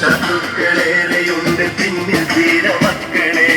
ശത്രുക്കളേറെയുണ്ട് പിന്നിൽ ധീരമക്കളെ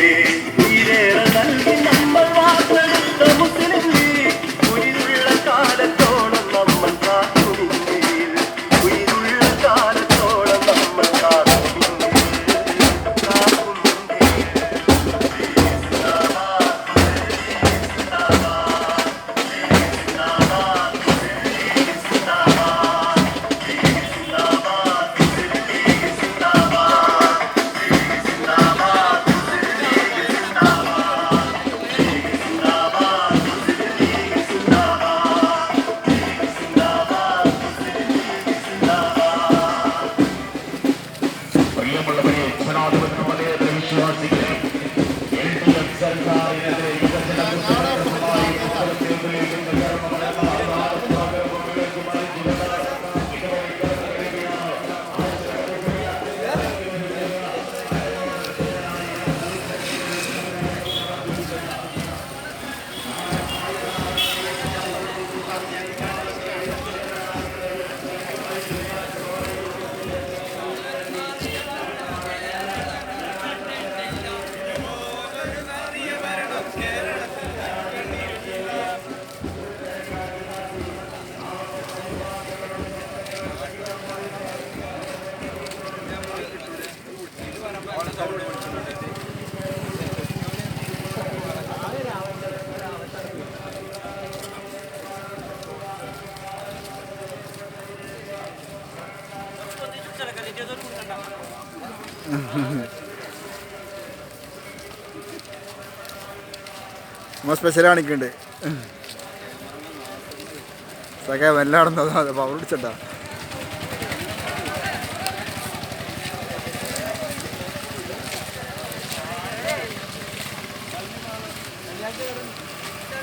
പ്രിയമുള്ളവരെ ജനാധിപത്യ വിശ്വാസികളെ എൽ ഡി എഫ് സർക്കാരിനെതിരെ സ്പെഷ്യൽ കാണിക്കുന്നുണ്ട്. സഖ വല്ലാടുന്നതാ പവർ പിടിച്ചട്ടാ